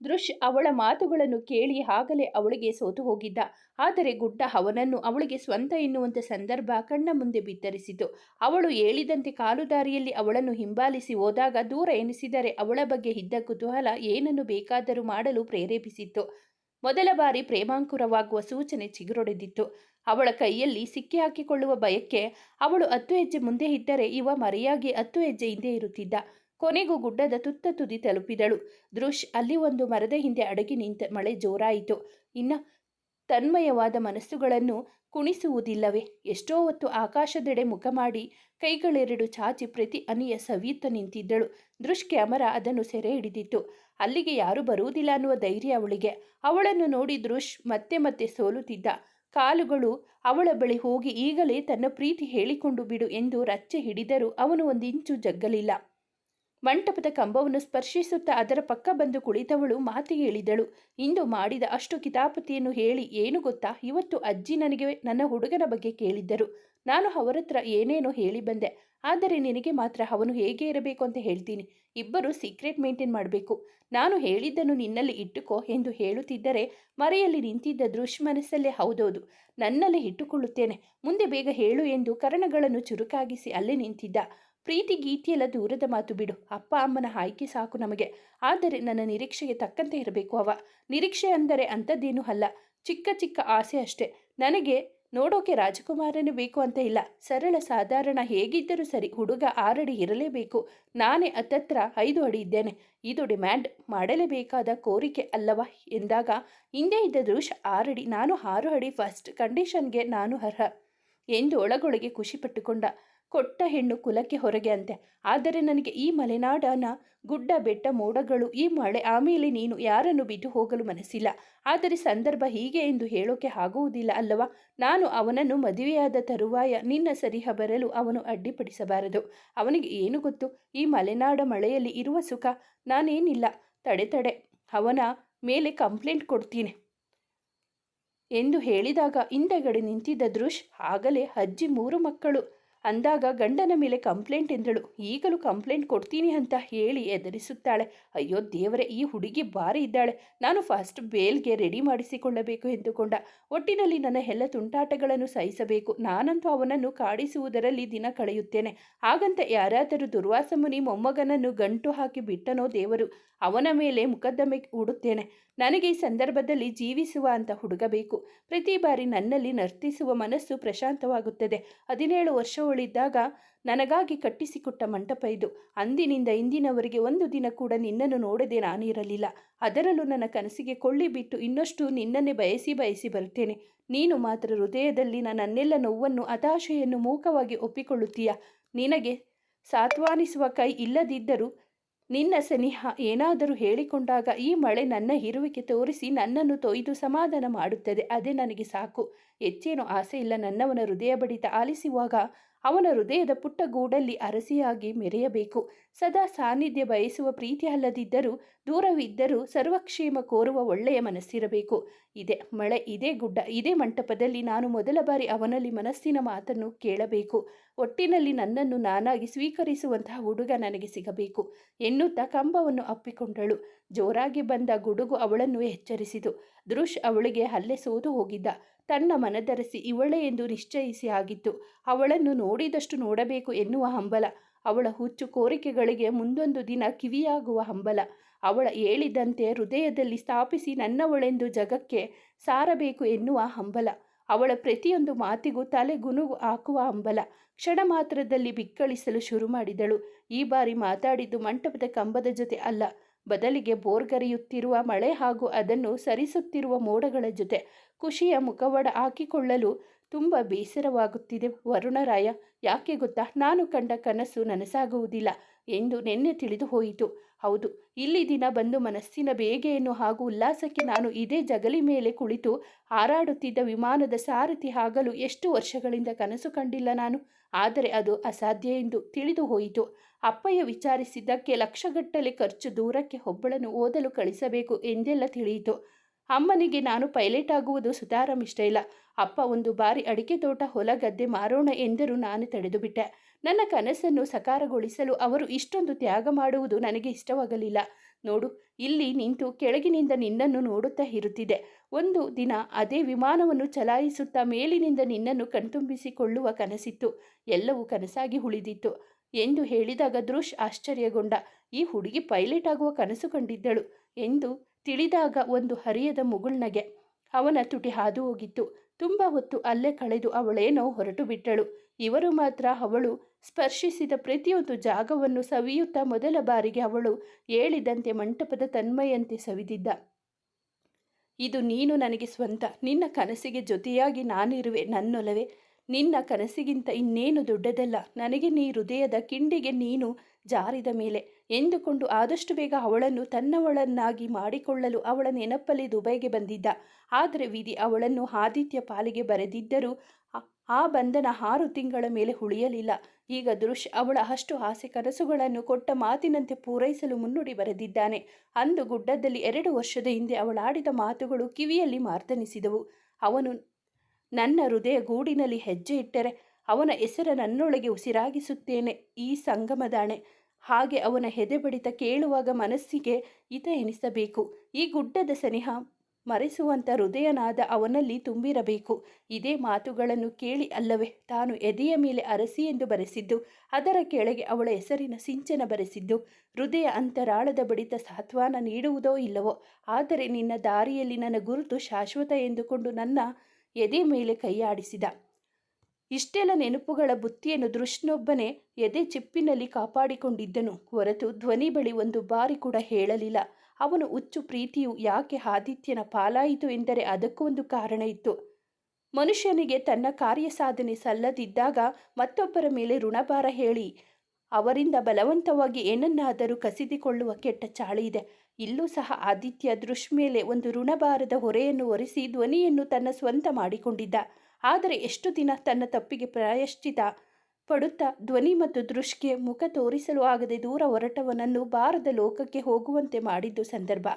ದೃಶ್ ಅವಳ ಮಾತುಗಳನ್ನು ಕೇಳಿ ಆಗಲೇ ಅವಳಿಗೆ ಸೋತು ಹೋಗಿದ್ದ. ಆದರೆ ಗುಡ್ಡ ಅವನನ್ನು ಅವಳಿಗೆ ಸ್ವಂತ ಎನ್ನುವಂಥ ಸಂದರ್ಭ ಕಣ್ಣ ಮುಂದೆ ಬಿತ್ತರಿಸಿತು. ಅವಳು ಹೇಳಿದಂತೆ ಕಾಲುದಾರಿಯಲ್ಲಿ ಅವಳನ್ನು ಹಿಂಬಾಲಿಸಿ ಹೋದಾಗ ದೂರ ಎನಿಸಿದರೆ ಅವಳ ಬಗ್ಗೆ ಇದ್ದ ಕುತೂಹಲ ಏನನ್ನು ಬೇಕಾದರೂ ಮಾಡಲು ಪ್ರೇರೇಪಿಸಿತ್ತು. ಮೊದಲ ಬಾರಿ ಪ್ರೇಮಾಂಕುರವಾಗುವ ಸೂಚನೆ ಚಿಗುರೊಡೆದಿತ್ತು. ಅವಳ ಕೈಯಲ್ಲಿ ಸಿಕ್ಕಿ ಹಾಕಿಕೊಳ್ಳುವ ಭಯಕ್ಕೆ ಅವಳು ಹತ್ತು ಹೆಜ್ಜೆ ಮುಂದೆ ಇದ್ದರೆ ಇವ ಮರೆಯಾಗಿ ಹತ್ತು ಹೆಜ್ಜೆ ಹಿಂದೆ ಇರುತ್ತಿದ್ದ. ಕೊನೆಗೂ ಗುಡ್ಡದ ತುತ್ತ ತುದಿ ತಲುಪಿದಳು. ದೃಶ್ ಅಲ್ಲಿ ಒಂದು ಮರದ ಹಿಂದೆ ಅಡಗಿ ನಿಂತ ಮಳೆ ಜೋರಾಯಿತು. ಇನ್ನ ತನ್ಮಯವಾದ ಮನಸ್ಸುಗಳನ್ನು ಕುಣಿಸುವುದಿಲ್ಲವೇ? ಎಷ್ಟೋ ಹೊತ್ತು ಆಕಾಶದೆಡೆ ಮುಖ ಮಾಡಿ ಕೈಗಳೆರಡು ಚಾಚಿ ಪ್ರತಿ ಅನಿಯ ಸವಿಯುತ್ತ ನಿಂತಿದ್ದಳು. ದೃಶ್ ಕ್ಯಾಮರಾ ಅದನ್ನು ಸೆರೆ ಹಿಡಿದಿತ್ತು. ಅಲ್ಲಿಗೆ ಯಾರೂ ಬರುವುದಿಲ್ಲ ಅನ್ನುವ ಧೈರ್ಯ ಅವಳಿಗೆ. ಅವಳನ್ನು ನೋಡಿ ದೃಶ್ ಮತ್ತೆ ಮತ್ತೆ ಸೋಲುತ್ತಿದ್ದ. ಕಾಲುಗಳು ಅವಳ ಬಳಿ ಹೋಗಿ ಈಗಲೇ ತನ್ನ ಪ್ರೀತಿ ಹೇಳಿಕೊಂಡು ಬಿಡು ಎಂದು ರಚ್ಚೆ ಹಿಡಿದರೂ ಅವನು ಒಂದಿಂಚು ಜಗ್ಗಲಿಲ್ಲ. ಮಂಟಪದ ಕಂಬವನ್ನು ಸ್ಪರ್ಶಿಸುತ್ತಾ ಅದರ ಪಕ್ಕ ಬಂದು ಕುಳಿತವಳು ಮಾತಿಗೆ ಹೇಳಿದಳು. ಇಂದು ಮಾಡಿದ ಅಷ್ಟು ಕಿತಾಪತಿಯನ್ನು ಹೇಳಿ ಏನು ಗೊತ್ತಾ? ಇವತ್ತು ಅಜ್ಜಿ ನನಗೆ, ನನ್ನ ಹುಡುಗನ ಬಗ್ಗೆ ಕೇಳಿದ್ದರು. ನಾನು ಅವರತ್ರ ಏನೇನೋ ಹೇಳಿ ಬಂದೆ. ಆದರೆ ನಿನಗೆ ಮಾತ್ರ ಅವನು ಹೇಗೆ ಇರಬೇಕು ಅಂತ ಹೇಳ್ತೀನಿ. ಇಬ್ಬರು ಸೀಕ್ರೆಟ್ ಮೇಂಟೈನ್ ಮಾಡಬೇಕು. ನಾನು ಹೇಳಿದ್ದನ್ನು ನಿನ್ನಲ್ಲಿ ಇಟ್ಟುಕೋ ಎಂದು ಹೇಳುತ್ತಿದ್ದರೆ ಮರೆಯಲ್ಲಿ ನಿಂತಿದ್ದ ದೃಶ್ಮನಸ್ಸಲ್ಲೇ ಹೌದೌದು. ನನ್ನಲ್ಲಿ ಇಟ್ಟುಕೊಳ್ಳುತ್ತೇನೆ. ಮುಂದೆ ಬೇಗ ಹೇಳು ಎಂದು ಕರಣಗಳನ್ನು ಚುರುಕಾಗಿಸಿ ಅಲ್ಲೇ ನಿಂತಿದ್ದ. ಪ್ರೀತಿ ಗೀತಿಯೆಲ್ಲ ದೂರದ ಮಾತು ಬಿಡು. ಅಪ್ಪ ಅಮ್ಮನ ಆಯ್ಕೆ ಸಾಕು ನಮಗೆ. ಆದರೆ ನನ್ನ ನಿರೀಕ್ಷೆಗೆ ತಕ್ಕಂತೆ ಇರಬೇಕು ಅವ. ನಿರೀಕ್ಷೆ ಅಂದರೆ ಅಂಥದ್ದೇನೂ ಅಲ್ಲ. ಚಿಕ್ಕ ಚಿಕ್ಕ ಆಸೆ ಅಷ್ಟೇ. ನನಗೆ ನೋಡೋಕೆ ರಾಜಕುಮಾರನೇ ಬೇಕು ಅಂತ ಇಲ್ಲ. ಸರಳ, ಸಾಧಾರಣ, ಹೇಗಿದ್ದರೂ ಸರಿ ಹುಡುಗ ಆರಡಿ ಇರಲೇಬೇಕು. ನಾನೇ ಅತತ್ರ ಐದು ಅಡಿ ಇದ್ದೇನೆ. ಇದು ಡಿಮ್ಯಾಂಡ್ ಮಾಡಲೇಬೇಕಾದ ಕೋರಿಕೆ ಅಲ್ಲವ ಎಂದಾಗ, ಹಿಂದೆ ಇದ್ದ ದೃಶ್ ಆರಡಿ, ನಾನು ಆರು ಅಡಿ ಫಸ್ಟ್ ಕಂಡೀಷನ್ಗೆ ನಾನು ಅರ್ಹ ಎಂದು ಒಳಗೊಳಗೆ ಖುಷಿಪಟ್ಟುಕೊಂಡ. ಕೊಟ್ಟ ಹೆಣ್ಣು ಕುಲಕ್ಕೆ ಹೊರಗೆ ಅಂತೆ ಆದರೆ ನನಗೆ ಈ ಮಲೆನಾಡನ ಗುಡ್ಡ ಬೆಟ್ಟ ಮೋಡಗಳು ಈ ಮಳೆ ಆಮೇಲೆ ನೀನು ಯಾರನ್ನು ಬಿಟ್ಟು ಹೋಗಲು ಮನಸ್ಸಿಲ್ಲ. ಆದರೆ ಸಂದರ್ಭ ಹೀಗೆ ಎಂದು ಹೇಳೋಕೆ ಆಗುವುದಿಲ್ಲ ಅಲ್ಲವಾ? ನಾನು ಅವನನ್ನು ಮದುವೆಯಾದ ತರುವಾಯ ನಿನ್ನ ಸರಿಹ ಬರಲು ಅವನು ಅಡ್ಡಿಪಡಿಸಬಾರದು. ಅವನಿಗೆ ಏನು ಗೊತ್ತು? ಈ ಮಲೆನಾಡ ಮಳೆಯಲ್ಲಿ ಇರುವ ಸುಖ ನಾನೇನಿಲ್ಲ. ತಡೆ ತಡೆ ಅವನ ಮೇಲೆ ಕಂಪ್ಲೇಂಟ್ ಕೊಡ್ತೀನಿ ಎಂದು ಹೇಳಿದಾಗ ಹಿಂದೆಗಡೆ ನಿಂತಿದ್ದ ದೃಶ್ ಆಗಲೇ ಅಜ್ಜಿ ಮೂರು ಮಕ್ಕಳು ಅಂದಾಗ ಗಂಡನ ಮೇಲೆ ಕಂಪ್ಲೇಂಟ್ ಎಂದಳು. ಈಗಲೂ ಕಂಪ್ಲೇಂಟ್ ಕೊಡ್ತೀನಿ ಅಂತ ಹೇಳಿ ಎದುರಿಸುತ್ತಾಳೆ ಅಯ್ಯೋ ದೇವರೇ, ಈ ಹುಡುಗಿ ಬಾರಿ ಇದ್ದಾಳೆ. ನಾನು ಫಸ್ಟ್ ಬೇಲ್ಗೆ ರೆಡಿ ಮಾಡಿಸಿಕೊಳ್ಳಬೇಕು ಎಂದುಕೊಂಡ. ಒಟ್ಟಿನಲ್ಲಿ ನನ್ನ ಎಲ್ಲ ತುಂಟಾಟಗಳನ್ನು ಸಹಿಸಬೇಕು. ನಾನಂತೂ ಅವನನ್ನು ಕಾಡಿಸುವುದರಲ್ಲಿ ದಿನ ಕಳೆಯುತ್ತೇನೆ. ಹಾಗಂತ ಯಾರಾದರೂ ದುರ್ವಾಸ ಮುನಿ ಮೊಮ್ಮಗನನ್ನು ಗಂಟು ಹಾಕಿ ಬಿಟ್ಟನೋ ದೇವರು, ಅವನ ಮೇಲೆ ಮುಕದ್ದಮೆ ಹೂಡುತ್ತೇನೆ. ನನಗೆ ಈ ಸಂದರ್ಭದಲ್ಲಿ ಜೀವಿಸುವ ಅಂತ ಹುಡುಗಬೇಕು. ಪ್ರತಿ ಬಾರಿ ನನ್ನಲ್ಲಿ ನರ್ತಿಸುವ ಮನಸ್ಸು ಪ್ರಶಾಂತವಾಗುತ್ತದೆ. ಹದಿನೇಳು ವರ್ಷಗಳಿದ್ದಾಗ ನನಗಾಗಿ ಕಟ್ಟಿಸಿಕೊಟ್ಟ ಮಂಟಪ ಇದು ಅಂದಿನಿಂದ ಇಂದಿನವರೆಗೆ ಒಂದು ದಿನ ಕೂಡ ನಿನ್ನನ್ನು ನೋಡದೆ ನಾನಿರಲಿಲ್ಲ. ಅದರಲ್ಲೂ ನನ್ನ ಕನಸಿಗೆ ಕೊಳ್ಳಿ ಬಿಟ್ಟು ಇನ್ನಷ್ಟು ನಿನ್ನನ್ನೇ ಬಯಸಿ ಬಯಸಿ ಬರುತ್ತೇನೆ. ನೀನು ಮಾತ್ರ ಹೃದಯದಲ್ಲಿ ನನ್ನೆಲ್ಲ ನೋವನ್ನು ಹತಾಶೆಯನ್ನು ಮೂಕವಾಗಿ ಒಪ್ಪಿಕೊಳ್ಳುತ್ತೀಯ? ನಿನಗೆ ಸಾತ್ವಾನಿಸುವ ಕೈ ಇಲ್ಲದಿದ್ದರೂ ನಿನ್ನ ಸನಿಹ ಏನಾದರೂ ಹೇಳಿಕೊಂಡಾಗ ಈ ಮಳೆ ನನ್ನ ಇರುವಿಕೆ ತೋರಿಸಿ ನನ್ನನ್ನು ತೊಯ್ದು ಸಮಾಧಾನ ಮಾಡುತ್ತದೆ. ಅದೇ ನನಗೆ ಸಾಕು. ಹೆಚ್ಚೇನು ಆಸೆ ಇಲ್ಲ ನನ್ನವನ ಹೃದಯ ಬಡಿತ ಆಲಿಸುವಾಗ ಅವನ ಹೃದಯದ ಪುಟ್ಟ ಗೂಡಲ್ಲಿ ಅರಸಿಯಾಗಿ ಮೆರೆಯಬೇಕು. ಸದಾ ಸಾನ್ನಿಧ್ಯ ಬಯಸುವ ಪ್ರೀತಿ ಅಲ್ಲದಿದ್ದರೂ, ದೂರವಿದ್ದರೂ ಸರ್ವಕ್ಷೇಮ ಕೋರುವ ಒಳ್ಳೆಯ ಮನಸ್ಸಿರಬೇಕು. ಇದೆ ಮಳೆ, ಇದೇ ಗುಡ್ಡ, ಇದೇ ಮಂಟಪದಲ್ಲಿ ನಾನು ಮೊದಲ ಬಾರಿ ಅವನಲ್ಲಿ ಮನಸ್ಸಿನ ಮಾತನ್ನು ಕೇಳಬೇಕು. ಒಟ್ಟಿನಲ್ಲಿ ನನ್ನನ್ನು ನಾನಾಗಿ ಸ್ವೀಕರಿಸುವಂತಹ ಹುಡುಗ ನನಗೆ ಸಿಗಬೇಕು. ಎನ್ನುತ್ತಾ ಕಂಬವನ್ನು ಅಪ್ಪಿಕೊಂಡಳು. ಜೋರಾಗಿ ಬಂದ ಗುಡುಗು ಅವಳನ್ನು ಎಚ್ಚರಿಸಿತು. ದೃಶ್ ಅವಳಿಗೆ ಹಲ್ಲೆ ಸೋದು ಹೋಗಿದ್ದ. ತನ್ನ ಮನದರಸಿ ಇವಳೇ ಎಂದು ನಿಶ್ಚಯಿಸಿ ಆಗಿತ್ತು. ಅವಳನ್ನು ನೋಡಿದಷ್ಟು ನೋಡಬೇಕು ಎನ್ನುವ ಹಂಬಲ. ಅವಳ ಹುಚ್ಚು ಕೋರಿಕೆಗಳಿಗೆ ಮುಂದೊಂದು ದಿನ ಕಿವಿಯಾಗುವ ಹಂಬಲ. ಅವಳ ಹೇಳಿದಂತೆ ಹೃದಯದಲ್ಲಿ ಸ್ಥಾಪಿಸಿ ನನ್ನವಳೆಂದು ಜಗಕ್ಕೆ ಸಾರಬೇಕು ಎನ್ನುವ ಹಂಬಲ. ಅವಳ ಪ್ರತಿಯೊಂದು ಮಾತಿಗೂ ತಲೆ ಗುನುಗು ಹಾಕುವ ಹಂಬಲ. ಕ್ಷಣ ಮಾತ್ರದಲ್ಲಿ ಬಿಕ್ಕಳಿಸಲು ಶುರು ಮಾಡಿದಳು. ಈ ಬಾರಿ ಮಾತಾಡಿದ್ದು ಮಂಟಪದ ಕಂಬದ ಜೊತೆ ಅಲ್ಲ. ಬದಲಿಗೆ ಬೋರ್ಗರಿಯುತ್ತಿರುವ ಮಳೆ ಹಾಗೂ ಅದನ್ನು ಸರಿಸುತ್ತಿರುವ ಮೋಡಗಳ ಜೊತೆ ಖುಷಿಯ ಮುಖವಡ ಹಾಕಿಕೊಳ್ಳಲು ತುಂಬ ಬೇಸರವಾಗುತ್ತಿದೆ ವರುಣರಾಯ. ಯಾಕೆ ಗೊತ್ತಾ? ನಾನು ಕಂಡ ಕನಸು ನನಸಾಗುವುದಿಲ್ಲ ಎಂದು ನಿನ್ನೆ ತಿಳಿದು ಹೋಯಿತು. ಹೌದು, ಇಲ್ಲಿ ದಿನ ಬಂದು ಮನಸ್ಸಿನ ಬೇಗೆಯನ್ನು ಹಾಗೂ ಉಲ್ಲಾಸಕ್ಕೆ ನಾನು ಇದೇ ಜಗಲಿ ಮೇಲೆ ಕುಳಿತು ಹಾರಾಡುತ್ತಿದ್ದ ವಿಮಾನದ ಸಾರಥಿ ಆಗಲು ಎಷ್ಟು ವರ್ಷಗಳಿಂದ ಕನಸು ಕಂಡಿಲ್ಲ ನಾನು? ಆದರೆ ಅದು ಅಸಾಧ್ಯ ಎಂದು ತಿಳಿದು ಹೋಯಿತು. ಅಪ್ಪಯ್ಯ ವಿಚಾರಿಸಿದ್ದಕ್ಕೆ ಲಕ್ಷಗಟ್ಟಲೆ ಖರ್ಚು ದೂರಕ್ಕೆ ಒಬ್ಬಳನ್ನು ಓದಲು ಕಳಿಸಬೇಕು ಎಂದೆಲ್ಲ ತಿಳಿಯಿತು. ಅಮ್ಮನಿಗೆ ನಾನು ಪೈಲಟ್ ಆಗುವುದು ಸುತಾರಂ ಇಷ್ಟ ಇಲ್ಲ. ಅಪ್ಪ ಒಂದು ಬಾರಿ ಅಡಿಕೆ ತೋಟ, ಹೊಲ ಗದ್ದೆ ಮಾರೋಣ ಎಂದರು ನಾನು ತಡೆದುಬಿಟ್ಟೆ. ನನ್ನ ಕನಸನ್ನು ಸಕಾರಗೊಳಿಸಲು ಅವರು ಇಷ್ಟೊಂದು ತ್ಯಾಗ ಮಾಡುವುದು ನನಗೆ ಇಷ್ಟವಾಗಲಿಲ್ಲ. ನೋಡು, ಇಲ್ಲಿ ನಿಂತು ಕೆಳಗಿನಿಂದ ನಿನ್ನನ್ನು ನೋಡುತ್ತಾ ಇರುತ್ತಿದೆ. ಒಂದು ದಿನ ಅದೇ ವಿಮಾನವನ್ನು ಚಲಾಯಿಸುತ್ತಾ ಮೇಲಿನಿಂದ ನಿನ್ನನ್ನು ಕಣ್ತುಂಬಿಸಿಕೊಳ್ಳುವ ಕನಸಿತ್ತು. ಎಲ್ಲವೂ ಕನಸಾಗಿ ಉಳಿದಿತ್ತು. ಎಂದು ಹೇಳಿದಾಗ ದೃಶ್ ಆಶ್ಚರ್ಯಗೊಂಡ, ಈ ಹುಡುಗಿ ಪೈಲಟ್ ಆಗುವ ಕನಸು ಕಂಡಿದ್ದಳು ಎಂದು ತಿಳಿದಾಗ ಒಂದು ಹರಿಯದ ಮುಗುಳ್ನಗೆ ಅವನ ತುಟಿ ಹಾದು ಹೋಗಿತ್ತು. ತುಂಬ ಹೊತ್ತು ಅಲ್ಲೇ ಕಳೆದು ಅವಳೇನೋ ಹೊರಟು ಬಿಟ್ಟಳು. ಇವರು ಮಾತ್ರ ಅವಳು ಸ್ಪರ್ಶಿಸಿದ ಪ್ರತಿಯೊಂದು ಜಾಗವನ್ನು ಸವಿಯುತ್ತಾ ಮೊದಲ ಬಾರಿಗೆ ಅವಳು ಹೇಳಿದಂತೆ ಮಂಟಪದ ತನ್ಮಯಂತೆ ಸವಿದಿದ್ದ. ಇದು ನೀನು ನನಗೆ ಸ್ವಂತ. ನಿನ್ನ ಕನಸಿಗೆ ಜೊತೆಯಾಗಿ ನಾನಿರುವೆ ನನ್ನೊಲವೇ. ನಿನ್ನ ಕನಸಿಗಿಂತ ಇನ್ನೇನು ದೊಡ್ಡದಲ್ಲ. ನನಗೆ ನೀ ಹೃದಯದ ಕಿಂಡಿಗೆ ನೀನು ಜಾರಿದ ಮೇಲೆ. ಎಂದುಕೊಂಡು ಆದಷ್ಟು ಬೇಗ ಅವಳನ್ನು ತನ್ನವಳನ್ನಾಗಿ ಮಾಡಿಕೊಳ್ಳಲು ಅವಳ ನೆನಪಲ್ಲಿ ದುಬೈಗೆ ಬಂದಿದ್ದ. ಆದರೆ ವಿಧಿ ಅವಳನ್ನು ಆದಿತ್ಯ ಪಾಲಿಗೆ ಬರೆದಿದ್ದರೂ ಆ ಬಂಧನ ಆರು ತಿಂಗಳ ಮೇಲೆ ಉಳಿಯಲಿಲ್ಲ. ಈಗ ದೃಶ್ ಅವಳ ಅಷ್ಟು ಆಸೆ ಕನಸುಗಳನ್ನು ಕೊಟ್ಟ ಮಾತಿನಂತೆ ಪೂರೈಸಲು ಮುನ್ನುಡಿ ಬರೆದಿದ್ದಾನೆ. ಅಂದು ಗುಡ್ಡದಲ್ಲಿ ಎರಡು ವರ್ಷದ ಹಿಂದೆ ಅವಳಾಡಿದ ಮಾತುಗಳು ಕಿವಿಯಲ್ಲಿ ಮಾರ್ತನಿಸಿದವು. ಅವನು ನನ್ನ ಹೃದಯ ಗೂಡಿನಲ್ಲಿ ಹೆಜ್ಜೆ ಇಟ್ಟರೆ ಅವನ ಹೆಸರ ನನ್ನೊಳಗೆ ಉಸಿರಾಗಿಸುತ್ತೇನೆ. ಈ ಸಂಗಮದಾಣೆ ಹಾಗೆ ಅವನ ಹೆದೆ ಬಡಿತ ಕೇಳುವಾಗ ಮನಸ್ಸಿಗೆ ಹಿತ ಎನಿಸಬೇಕು. ಈ ಗುಡ್ಡದ ಸನಿಹ ಮರೆಸುವಂಥ ಹೃದಯನಾದ ಅವನಲ್ಲಿ ತುಂಬಿರಬೇಕು. ಇದೇ ಮಾತುಗಳನ್ನು ಕೇಳಿ ಅಲ್ಲವೇ, ತಾನು ಎದೆಯ ಮೇಲೆ ಅರಸಿ ಎಂದು ಬರೆಸಿದ್ದು, ಅದರ ಕೆಳಗೆ ಅವಳ ಹೆಸರಿನ ಸಿಂಚನ ಬರೆಸಿದ್ದು, ಹೃದಯ ಅಂತರಾಳದ ಬಡಿತ ಸಾತ್ವಾನ ನೀಡುವುದೋ ಇಲ್ಲವೋ, ಆದರೆ ನಿನ್ನ ದಾರಿಯಲ್ಲಿ ನನ್ನ ಗುರುತು ಶಾಶ್ವತ ಎಂದುಕೊಂಡು ನನ್ನ ಎದೆ ಮೇಲೆ ಕೈಯಾಡಿಸಿದ. ಇಷ್ಟೆಲ್ಲ ನೆನಪುಗಳ ಬುತ್ತಿಯನ್ನು ದೃಷ್ಣೊಬ್ಬನೇ ಎದೆ ಚಿಪ್ಪಿನಲ್ಲಿ ಕಾಪಾಡಿಕೊಂಡಿದ್ದನು. ಹೊರತು ಧ್ವನಿ ಬಳಿ ಒಂದು ಬಾರಿ ಕೂಡ ಹೇಳಲಿಲ್ಲ. ಅವನು ಹುಚ್ಚು ಪ್ರೀತಿಯು ಯಾಕೆ ಆದಿತ್ಯನ ಪಾಲಾಯಿತು ಎಂದರೆ ಅದಕ್ಕೂ ಒಂದು ಕಾರಣ ಇತ್ತು. ಮನುಷ್ಯನಿಗೆ ತನ್ನ ಕಾರ್ಯ ಸಾಧನೆ ಸಲ್ಲದಿದ್ದಾಗ ಮತ್ತೊಬ್ಬರ ಮೇಲೆ ಋಣಭಾರ ಹೇಳಿ, ಅವರಿಂದ ಬಲವಂತವಾಗಿ ಏನನ್ನಾದರೂ ಕಸಿದುಕೊಳ್ಳುವ ಕೆಟ್ಟ ಚಾಳಿ ಇದೆ. ಇಲ್ಲೂ ಸಹ ಆದಿತ್ಯ ದೃಶ್ ಮೇಲೆ ಒಂದು ಋಣಭಾರದ ಹೊರೆಯನ್ನು ಒರೆಸಿ ಧ್ವನಿಯನ್ನು ತನ್ನ ಸ್ವಂತ ಮಾಡಿಕೊಂಡಿದ್ದ. ಆದರೆ ಎಷ್ಟು ದಿನ ತನ್ನ ತಪ್ಪಿಗೆ ಪ್ರಾಯಶ್ಚಿತ ಪಡುತ್ತಾ ಧ್ವನಿ ಮತ್ತು ದೃಷ್ಟಿಗೆ ಮುಖ ತೋರಿಸಲು ಆಗದೆ ದೂರ ಹೊರಟವನನ್ನು ಬಾರದ ಲೋಕಕ್ಕೆ ಹೋಗುವಂತೆ ಮಾಡಿದ್ದು ಸಂದರ್ಭ.